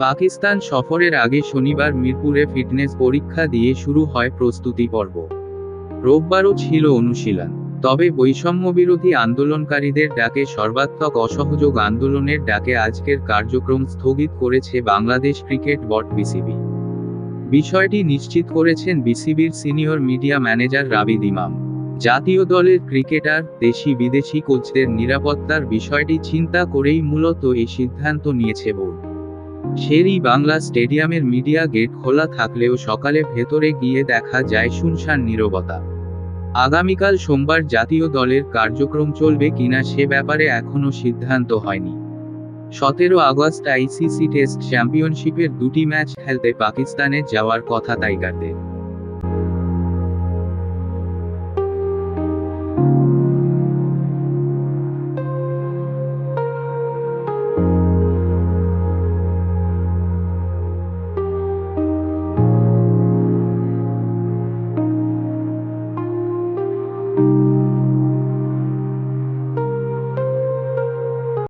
পাকিস্তান সফরের আগে শনিবার মিরপুরে ফিটনেস পরীক্ষা দিয়ে শুরু হয় প্রস্তুতি পর্ব। রোববারও ছিল অনুশীলন, তবে বৈষম্যবিরোধী আন্দোলনকারীদের ডাকে সর্বাত্মক অসহযোগ আন্দোলনের ডাকে আজকের কার্যক্রম স্থগিত করেছে বাংলাদেশ ক্রিকেট বোর্ড বিসিবি। বিষয়টি নিশ্চিত করেছেন বিসিবির সিনিয়র মিডিয়া ম্যানেজার রাবিদ ইমাম। জাতীয় দলের ক্রিকেটার, দেশি বিদেশি কোচদের নিরাপত্তার বিষয়টি চিন্তা করেই মূলত এই সিদ্ধান্ত নিয়েছে বোর্ড। শেরি বাংলা স্টেডিয়ামের মিডিয়া গেট খোলা থাকলেও সকালে ভেতরে গিয়ে দেখা যায় শুনশান নিরবতা। আগামীকাল সোমবার জাতীয় দলের কার্যক্রম চলবে কিনা সে ব্যাপারে এখনও সিদ্ধান্ত হয়নি। সতেরো আগস্ট আইসিসি টেস্ট চ্যাম্পিয়নশিপের দুটি ম্যাচ খেলতে পাকিস্তানে যাওয়ার কথা টাইগারদের।